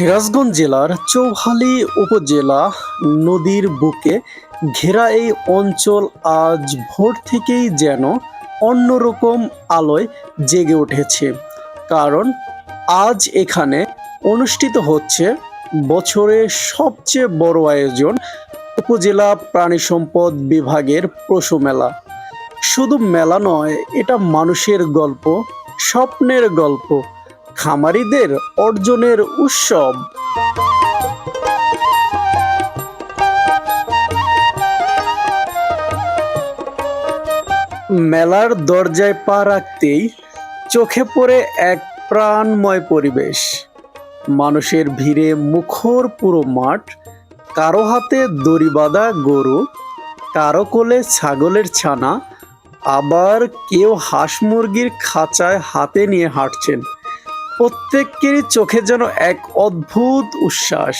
সিরাজগঞ্জ জেলার চৌহালি উপজেলা নদীর বুকে ঘেরা এই অঞ্চল আজ ভোর থেকেই যেন অন্যরকম আলোয় জেগে উঠেছে। কারণ আজ এখানে অনুষ্ঠিত হচ্ছে বছরের সবচেয়ে বড় আয়োজন উপজেলা প্রাণী সম্পদ বিভাগের পশু মেলা। শুধু মেলা নয়, এটা মানুষের গল্প, স্বপ্নের গল্প খামারিদের অর্জনের উৎসব। মেলার দরজায় পা রাখতেই চোখে পড়ে এক প্রাণময় পরিবেশ। মানুষের ভিড়ে মুখর পুরো মাঠ, কারও হাতে দড়ি বাঁধা গরু, কারও কোলে ছাগলের ছানা, আবার কেউ হাঁস মুরগির খাঁচায় হাতে নিয়ে হাঁটছেন। প্রত্যেকেরই চোখে যেন এক অদ্ভুত উচ্ছ্বাস।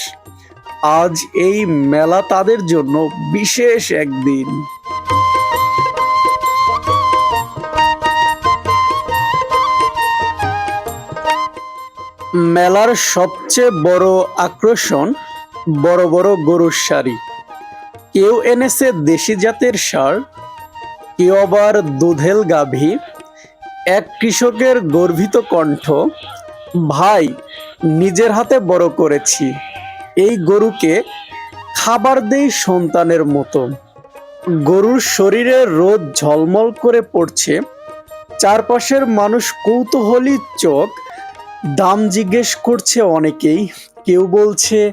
আজ এই মেলা তাদের জন্য বিশেষ একদিন। মেলার সবচেয়ে বড় আকর্ষণ বড় বড় গরুর শাড়ি। কেউ এনেছে দেশি জাতের সার কেউ আবার দুধেল গাভী। এক কৃষকের গর্বিত কণ্ঠ ভাই, নিজের হাতে বড় করেছি। এই গরুকে খাবার দেই সন্তানের মতো। গরুর শরীরে রোদ ঝলমল করে পড়ছে। চারপাশের মানুষ কৌতূহলী চোখ। দাম জিজ্ঞেস করছে অনেকেই। কেউ বলছে,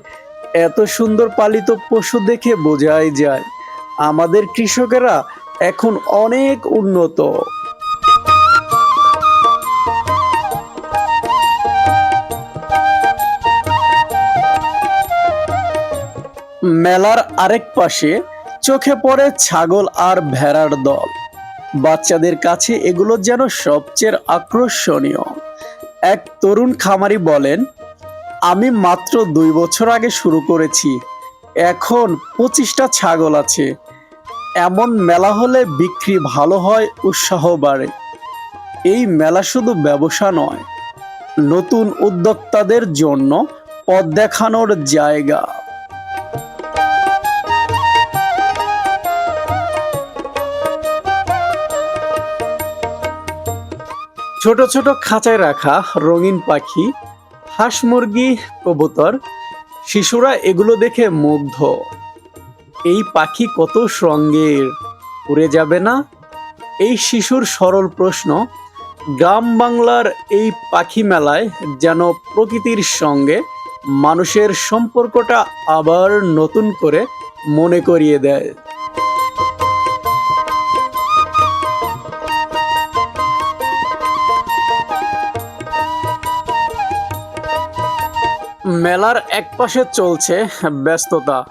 এত সুন্দর পালিত পশু দেখে বোঝাই যায়। আমাদের কৃষকেরা এখন অনেক উন্নত। মেলার আরেক পাশে চোখে পড়ে ছাগল আর ভেড়ার দল। বাচ্চাদের কাছে এগুলো যেন সবচেয়ে আকর্ষণীয়। এক তরুণ খামারি বলেন, আমি মাত্র দুই বছর আগে শুরু করেছি, এখন পঁচিশটা ছাগল আছে। এমন মেলা হলে বিক্রি ভালো হয়, উৎসাহ বাড়ে। এই মেলা শুধু ব্যবসা নয়, নতুন উদ্যোক্তাদের জন্য পথ দেখানোর জায়গা। ছোট ছোট খাঁচায় রাখা রঙিন পাখি, হাঁস মুরগি, কবুতর, শিশুরা এগুলো দেখে মুগ্ধ। এই পাখি কত সঙ্গের, উড়ে যাবে না? এই শিশুর সরল প্রশ্ন, গ্রাম বাংলার এই পাখি মেলায় যেন প্রকৃতির সঙ্গে মানুষের সম্পর্কটা আবার নতুন করে মনে করিয়ে দেয়। মেলার একপাশে চলছে ব্যস্ততা।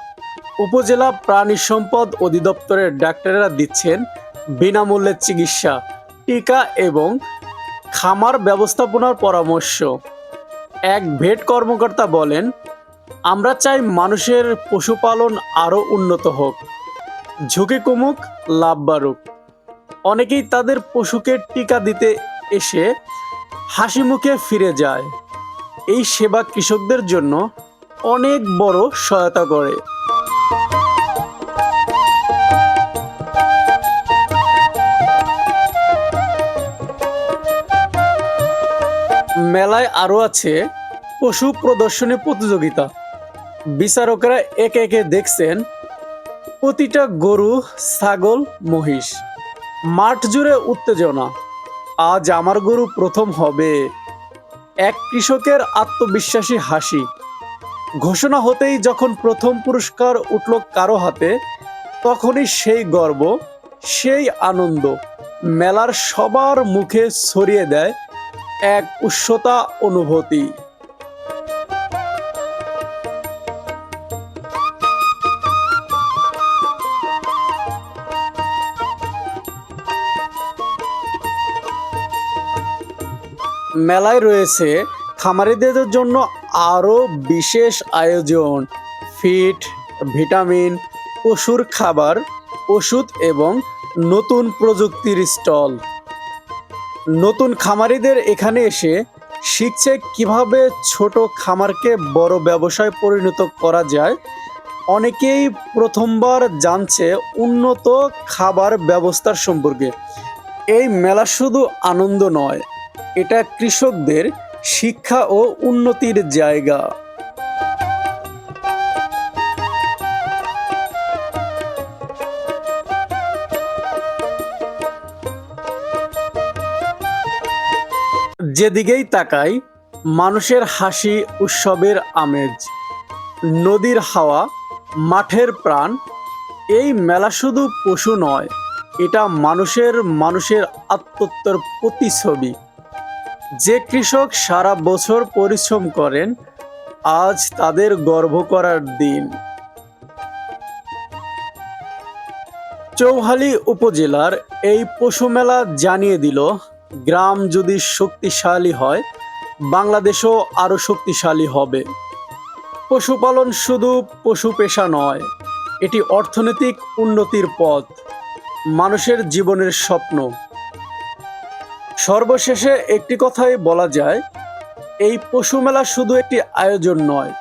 উপজেলা প্রাণী সম্পদ অধিদপ্তরের ডাক্তারেরা দিচ্ছেন বিনামূল্যে চিকিৎসা, টিকা এবং খামার ব্যবস্থাপনার পরামর্শ। এক ভেট কর্মকর্তা বলেন, আমরা চাই মানুষের পশুপালন আরও উন্নত হোক। ঝুঁকি কমুক, লাভ বাড়ুক। অনেকেই তাদের পশুকে টিকা দিতে এসে হাসি মুখে ফিরে যায়। এই সেবা কৃষকদের জন্য অনেক বড় সহায়তা করে। মেলায় আরও আছে পশু প্রদর্শনী প্রতিযোগিতা। বিচারকরা একে একে দেখছেন প্রতিটা গরু, ছাগল, মহিষ। মাঠ জুড়ে উত্তেজনা। আজ আমার গরু প্রথম হবে। এক কৃষকের আত্মবিশ্বাসী হাসি। ঘোষণা হতেই যখন প্রথম পুরস্কার উঠল কারও হাতে, তখনই সেই গর্ব, সেই আনন্দ মেলার সবার মুখে ছড়িয়ে দেয় এক উচ্চতা অনুভূতি। মেলায় রয়েছে খামারিদের জন্য আরও বিশেষ আয়োজন। ফিট, ভিটামিন, পশুর খাবার, ওষুধ এবং নতুন প্রযুক্তির স্টল। নতুন খামারিদের এখানে এসে শিখছে কীভাবে ছোট খামারকে বড় ব্যবসায় পরিণত করা যায়। অনেকেই প্রথমবার জানছে উন্নত খাবার ব্যবস্থার সম্পর্কে। এই মেলা শুধু আনন্দ নয় এটা কৃষকদের শিক্ষা ও উন্নতির জায়গা। যেদিকেই তাকাই, মানুষের হাসি উৎসবের আমেজ, নদীর হাওয়া, মাঠের প্রাণ, এই মেলা শুধু পশু নয়, এটা মানুষের মানুষের আত্মত্বর প্রতিছবি যে কৃষক সারা বছর পরিশ্রম করেন, আজ তাদের গর্ব করার দিন। চৌহালি উপজেলার এই পশু মেলা জানিয়ে দিল, গ্রাম যদি শক্তিশালী হয়, বাংলাদেশও আরও শক্তিশালী হবে। পশুপালন শুধু পশু পেশা নয়, এটি অর্থনৈতিক উন্নতির পথ, মানুষের জীবনের স্বপ্ন। সর্বশেষে একটি কথাই বলা যায়, এই পশু মেলা শুধু একটি আয়োজন নয়,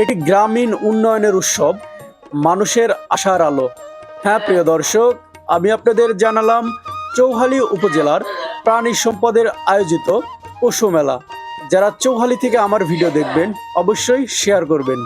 এটি গ্রামীণ উন্নয়নের উৎসব, মানুষের আশার আলো। হ্যাঁ প্রিয় দর্শক, আমি আপনাদের জানালাম চৌহালি উপজেলার প্রাণী সম্পদের আয়োজিত পশু মেলা। যারা চৌহালি থেকে আমার ভিডিও দেখবেন, অবশ্যই শেয়ার করবেন।